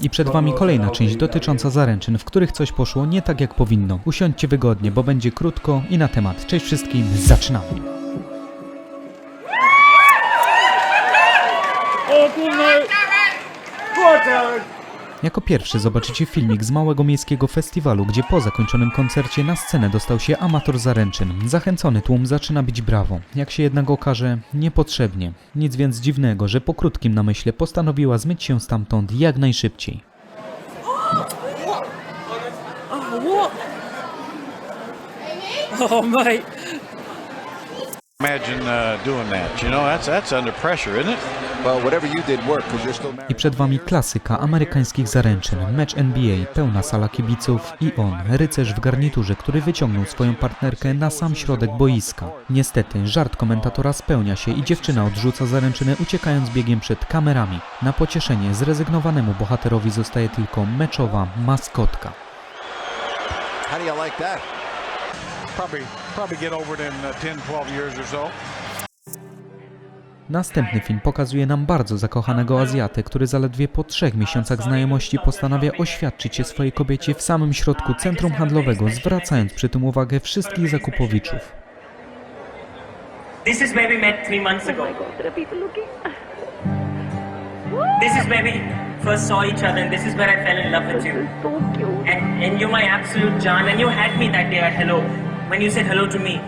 I przed Wami kolejna część dotycząca zaręczyn, w których coś poszło nie tak jak powinno. Usiądźcie wygodnie, bo będzie krótko i na temat. Cześć wszystkim, zaczynamy! Jako pierwszy zobaczycie filmik z małego miejskiego festiwalu, gdzie po zakończonym koncercie na scenę dostał się amator zaręczyn. Zachęcony tłum zaczyna bić brawo. Jak się jednak okaże, niepotrzebnie. Nic więc dziwnego, że po krótkim namyśle postanowiła zmyć się stamtąd jak najszybciej. Oh, mate. I przed Wami klasyka amerykańskich zaręczyn, mecz NBA, pełna sala kibiców i on, rycerz w garniturze, który wyciągnął swoją partnerkę na sam środek boiska. Niestety, żart komentatora spełnia się i dziewczyna odrzuca zaręczyny uciekając biegiem przed kamerami. Na pocieszenie zrezygnowanemu bohaterowi zostaje tylko meczowa maskotka. How do you like that? Probably probably get over it in uh, 10, 12 years or so. Następny film pokazuje nam bardzo zakochanego Azjatę, który zaledwie po trzech miesiącach znajomości postanawia oświadczyć się swojej kobiecie w samym środku centrum handlowego, zwracając przy tym uwagę wszystkich zakupowiczów. This is where we met three months ago. there are people looking. This is where we first saw each other, and this is where I fell in love with you. So cute. And, and you're my absolute John, and you had me that day at hello when you said hello to me.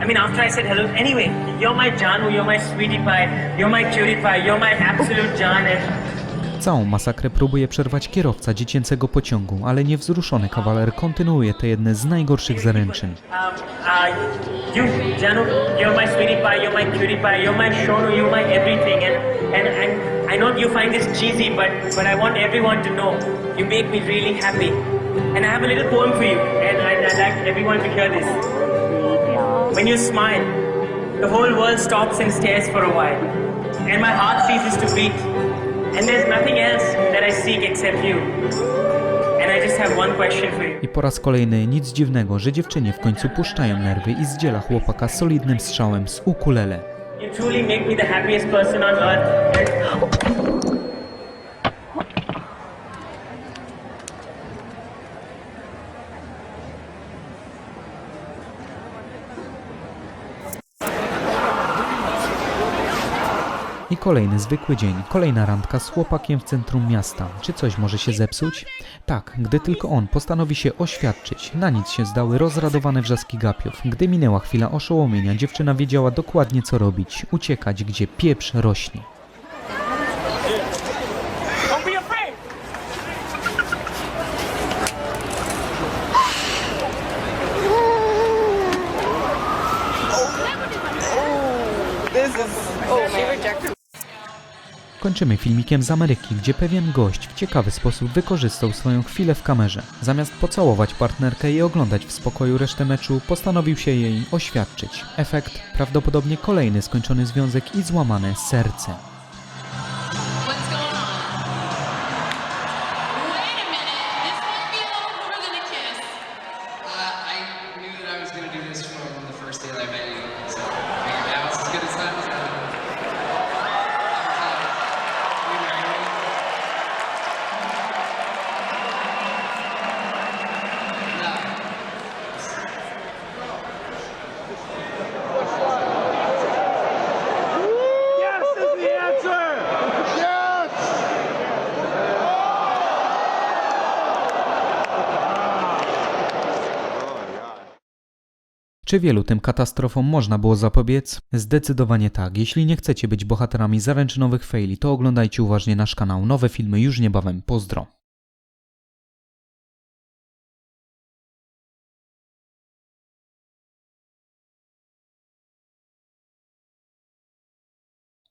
I mean, after I said hello, anyway, you're my Janu, you're my sweetie pie, you're my cutie pie, you're my absolute and Całą masakrę próbuje przerwać kierowca dziecięcego pociągu, ale niewzruszony kawaler kontynuuje te jedne z najgorszych zaręczyn. um, uh, you, Janu, you're my sweetie pie, you're my cutie pie, you're my Shonu, you're my everything, and, and, and I know you find this cheesy, but, but I want everyone to know you make me really happy. And I have a little poem for you, and everyone to hear this. When you smile, the whole world stops and stares for a while, and my heart ceases to beat, and there's nothing else that I seek except you. And I just have one question for you. I po raz kolejny nic dziwnego, że dziewczynie w końcu puszczają nerwy i zdziela chłopaka solidnym strzałem z ukulele. You truly make me the happiest person on earth. I kolejny zwykły dzień, kolejna randka z chłopakiem w centrum miasta. Czy coś może się zepsuć? Tak, gdy tylko on postanowi się oświadczyć. Na nic się zdały rozradowane wrzaski gapiów. Gdy minęła chwila oszołomienia, dziewczyna wiedziała dokładnie co robić. Uciekać, gdzie pieprz rośnie. Kończymy filmikiem z Ameryki, gdzie pewien gość w ciekawy sposób wykorzystał swoją chwilę w kamerze. Zamiast pocałować partnerkę i oglądać w spokoju resztę meczu, postanowił się jej oświadczyć. Efekt prawdopodobnie kolejny skończony związek i złamane serce. What's going on? Wait a minute. This might be a little more than a kiss. Uh, I knew that I was going to do this from the first day that I met you, so I figured now it's as good a time as any. We married. No. Czy wielu tym katastrofom można było zapobiec? Zdecydowanie tak. Jeśli nie chcecie być bohaterami zaręczynowych faili, to oglądajcie uważnie nasz kanał. Nowe filmy już niebawem. Pozdro.